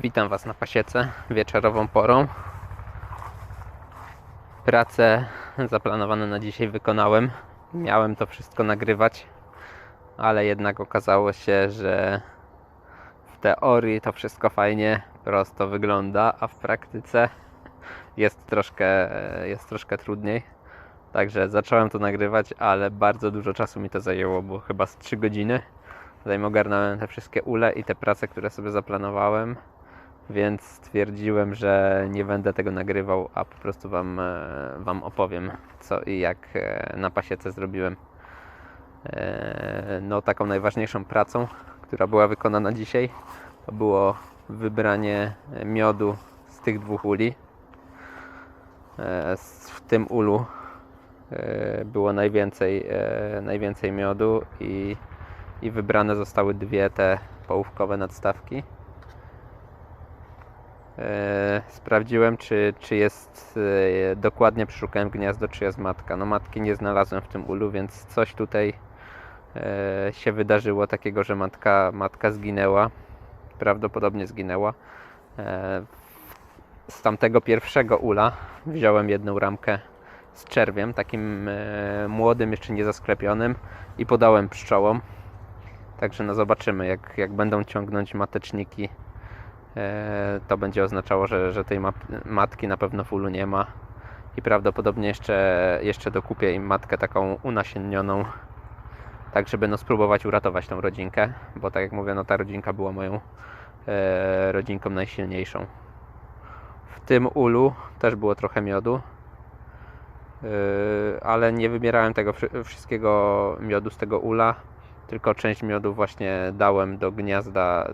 Witam Was na pasiece wieczorową porą. Prace zaplanowane na dzisiaj wykonałem. Miałem to wszystko nagrywać, ale jednak okazało się, że w teorii to wszystko fajnie, prosto wygląda, a w praktyce jest troszkę, jest troszkę trudniej. Także zacząłem to nagrywać, ale bardzo dużo czasu mi to zajęło, bo chyba z 3 godziny. Zanim ogarnąłem te wszystkie ule i te prace, które sobie zaplanowałem, więc stwierdziłem, że nie będę tego nagrywał, a po prostu Wam, e, wam opowiem, co i jak e, na pasiece zrobiłem. E, No, taką najważniejszą pracą, która była wykonana dzisiaj, to było wybranie miodu z tych dwóch uli. W tym ulu było najwięcej, najwięcej miodu i, i wybrane zostały dwie te połówkowe nadstawki. E, sprawdziłem, czy, czy jest e, dokładnie przeszukałem gniazdo, czy jest matka. No matki nie znalazłem w tym ulu, więc coś tutaj e, się wydarzyło takiego, że matka, matka zginęła. Prawdopodobnie zginęła. Z tamtego pierwszego ula wziąłem jedną ramkę z czerwiem, takim młodym, jeszcze nie zasklepionym i podałem pszczołom. Także no zobaczymy, jak, jak będą ciągnąć mateczniki to będzie oznaczało, że, że tej matki na pewno w ulu nie ma i prawdopodobnie jeszcze, jeszcze dokupię im matkę taką unasiennioną tak żeby no spróbować uratować tą rodzinkę, bo tak jak mówię, no ta rodzinka była moją e, rodzinką najsilniejszą. W tym ulu też było trochę miodu, e, ale nie wybierałem tego wszy- wszystkiego miodu z tego ula, tylko część miodu właśnie dałem do gniazda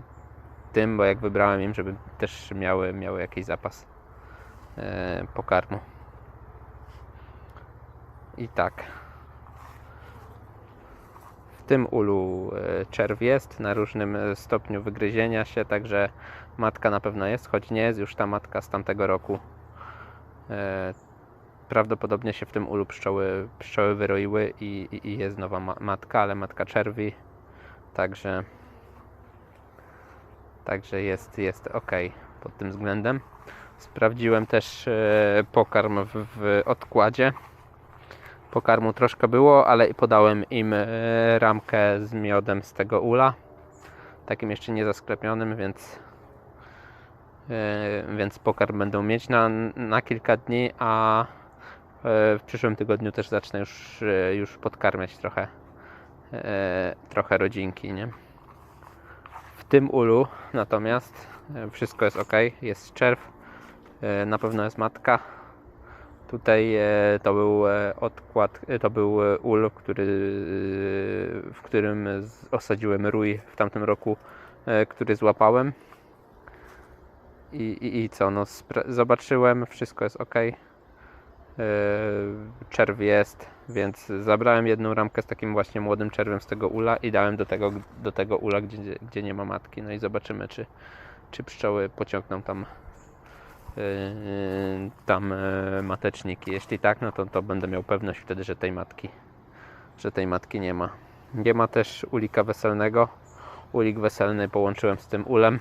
tym, bo jak wybrałem im, żeby też miały, miały jakiś zapas e, pokarmu. I tak. W tym ulu e, czerw jest na różnym e, stopniu wygryzienia się, także matka na pewno jest, choć nie jest już ta matka z tamtego roku. E, Prawdopodobnie się w tym ulu pszczoły, pszczoły wyroiły i, i, i jest nowa ma- matka, ale matka czerwi. Także Także jest, jest ok pod tym względem. Sprawdziłem też e, pokarm w, w odkładzie. Pokarmu troszkę było, ale podałem im e, ramkę z miodem z tego ula. Takim jeszcze nie zasklepionym, więc, e, więc pokarm będą mieć na, na kilka dni, a w przyszłym tygodniu też zacznę już, już podkarmiać trochę, trochę rodzinki, nie? Tym ulu natomiast e, wszystko jest ok, jest czerw, e, na pewno jest matka. Tutaj e, to był odkład, to był ul, który, w którym osadziłem rój w tamtym roku, który złapałem. I, i, i co, no zobaczyłem, wszystko jest ok. Czerw jest, więc zabrałem jedną ramkę z takim właśnie młodym czerwem z tego ula i dałem do tego, do tego ula, gdzie, gdzie nie ma matki. No i zobaczymy, czy, czy pszczoły pociągną tam, yy, tam yy, mateczniki. Jeśli tak, no to, to będę miał pewność wtedy, że tej matki, że tej matki nie ma. Nie ma też ulika weselnego. Ulik weselny połączyłem z tym ulem.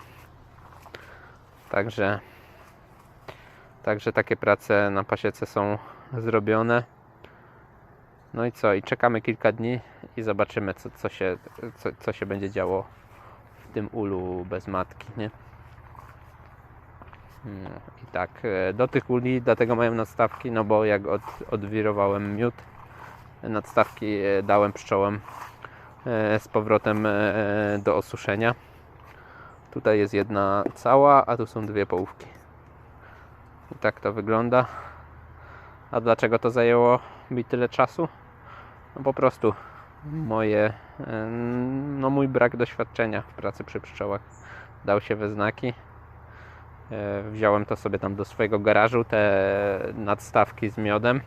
Także Także takie prace na pasiece są zrobione. No i co? I czekamy kilka dni i zobaczymy, co, co, się, co, co się będzie działo w tym ulu bez matki, nie? No, I tak, e, do tych uli dlatego mają nadstawki, no bo jak od, odwirowałem miód, nadstawki e, dałem pszczołom e, z powrotem do osuszenia. Tutaj jest jedna cała, a tu są dwie połówki. I tak to wygląda. A dlaczego to zajęło mi tyle czasu? No po prostu moje, no mój brak doświadczenia w pracy przy pszczołach dał się we znaki. E, Wziąłem to sobie tam do swojego garażu, te nadstawki z miodem.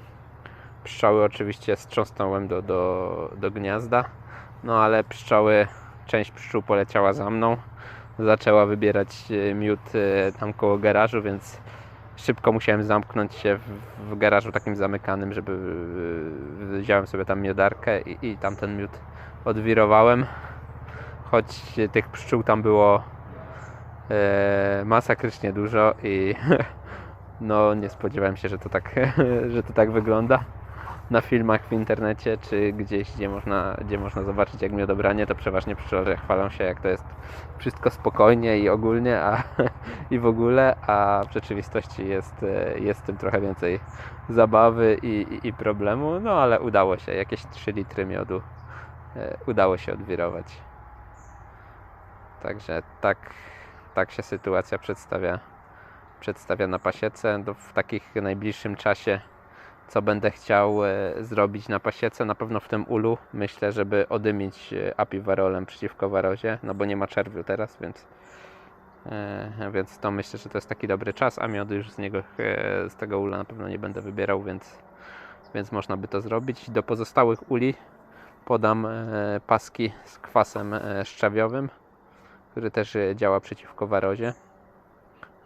Pszczoły oczywiście strząsnąłem do, do, do gniazda. No ale pszczoły, część pszczół poleciała za mną. Zaczęła wybierać e, miód e, tam koło garażu, więc szybko musiałem zamknąć się w, w garażu takim zamykanym, żeby yy, wziąłem sobie tam miodarkę i, i tam ten miód odwirowałem. Choć tych pszczół tam było e, masakrycznie dużo i no nie spodziewałem się, że to tak, że to tak wygląda na filmach w internecie, czy gdzieś, gdzie można, gdzie można zobaczyć jak miodobranie, to przeważnie pszczelarze chwalą się, jak to jest wszystko spokojnie i ogólnie, a, i w ogóle, a w rzeczywistości jest, e, jest tym trochę więcej zabawy i, i, i problemu, no ale udało się, jakieś 3 litry miodu e, udało się odwirować. Także tak, tak się sytuacja przedstawia, przedstawia na pasiece. W takich najbliższym czasie co będę chciał e, zrobić na pasiece, na pewno w tym ulu. Myślę, żeby odymić e, apiwarolem przeciwko warozie, no bo nie ma czerwiu teraz, więc, e, więc to myślę, że to jest taki dobry czas, a miodu już z niego, z tego ula na pewno nie będę wybierał, więc, więc można by to zrobić. Do pozostałych uli podam paski z kwasem szczawiowym, który też działa przeciwko warozie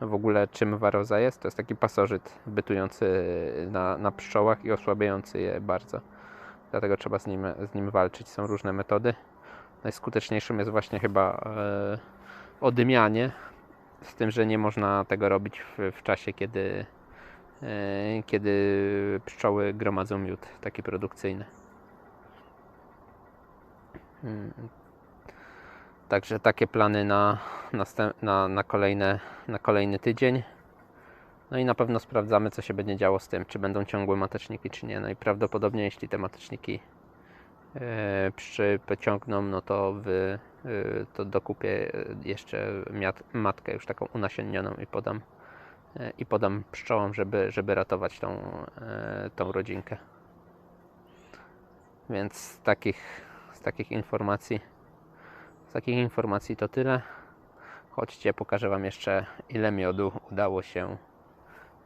w ogóle czym waroza jest. To jest taki pasożyt bytujący na, na pszczołach i osłabiający je bardzo. Dlatego trzeba z nim, z nim walczyć. Są różne metody. Najskuteczniejszym jest właśnie chyba e, odymianie. Z tym, że nie można tego robić w, w czasie, kiedy, e, kiedy pszczoły gromadzą miód taki produkcyjny. Mm. Także takie plany na, na, na, kolejne, na kolejny tydzień. No i na pewno sprawdzamy, co się będzie działo z tym, czy będą ciągłe mateczniki, czy nie. No i prawdopodobnie, jeśli te mateczniki e, pszczy pociągną, no to, wy, e, to dokupię jeszcze miat, matkę już taką unasiennioną i podam, e, i podam pszczołom, żeby, żeby ratować tą, e, tą rodzinkę. Więc z takich, z takich informacji z takich informacji to tyle. Chodźcie, pokażę Wam jeszcze ile miodu udało się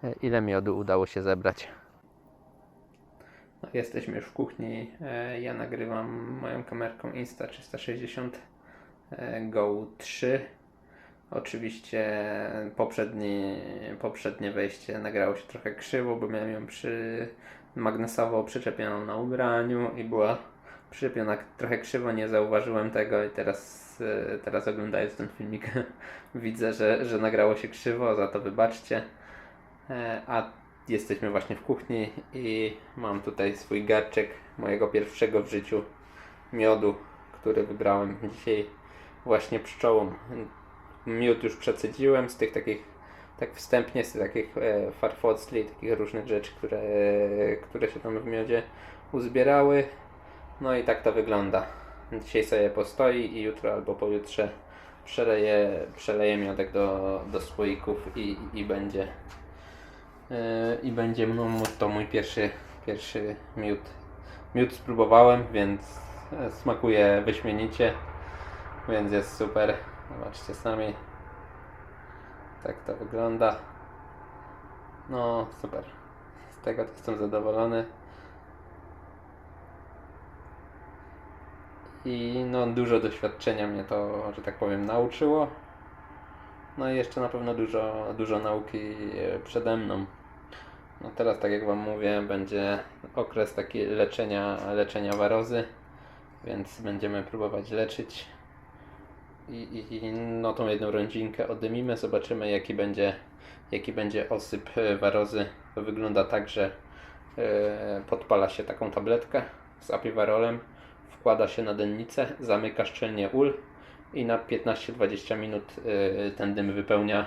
e, ile miodu udało się zebrać. No, jesteśmy już w kuchni. E, Ja nagrywam moją kamerką Insta360 e, Go 3. Oczywiście poprzedni, poprzednie wejście nagrało się trochę krzywo, bo miałem ją przy magnesowo przyczepioną na ubraniu i była przyczepiona trochę krzywo, nie zauważyłem tego i teraz, e, teraz oglądając ten filmik widzę, że, że nagrało się krzywo, za to wybaczcie. E, A jesteśmy właśnie w kuchni i mam tutaj swój garczek mojego pierwszego w życiu miodu, który wybrałem dzisiaj właśnie pszczołom. Miód już przecedziłem z tych takich, tak wstępnie, z tych takich e, farfocli, takich różnych rzeczy, które, które się tam w miodzie uzbierały. No i tak to wygląda. Dzisiaj sobie postoi i jutro albo pojutrze przeleję, przeleję miodek do, do słoików i, i będzie yy, i będzie no, to mój pierwszy, pierwszy miód. Miód spróbowałem, więc smakuje wyśmienicie, więc jest super. Zobaczcie sami. Tak to wygląda. No super. Z tego to jestem zadowolony. I no dużo doświadczenia mnie to, że tak powiem, nauczyło. No i jeszcze na pewno dużo, dużo nauki e, przede mną. No teraz, tak jak Wam mówię, będzie okres taki leczenia, leczenia warozy, więc będziemy próbować leczyć. I, i, no tą jedną rodzinkę odymimy, zobaczymy jaki będzie, jaki będzie osyp e, warozy. To wygląda tak, że e, podpala się taką tabletkę z apiwarolem, wkłada się na dennicę, zamyka szczelnie ul i na 15-20 minut e, ten dym wypełnia,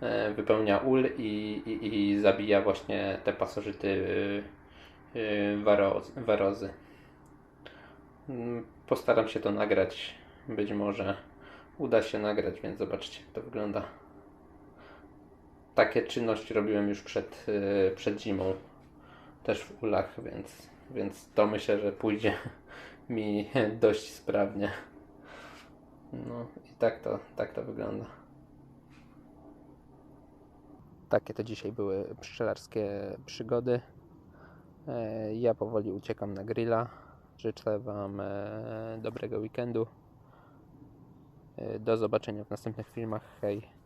e, wypełnia ul i, i, i zabija właśnie te pasożyty waroz, warozy. Mm, Postaram się to nagrać, być może uda się nagrać, więc zobaczcie jak to wygląda. Takie czynności robiłem już przed, przed zimą, też w ulach, więc, więc to myślę, że pójdzie mi dość sprawnie. No i tak to, tak to wygląda. Takie to dzisiaj były pszczelarskie przygody. E, Ja powoli uciekam na grilla. Życzę Wam e, dobrego weekendu. E, Do zobaczenia w następnych filmach. Hej.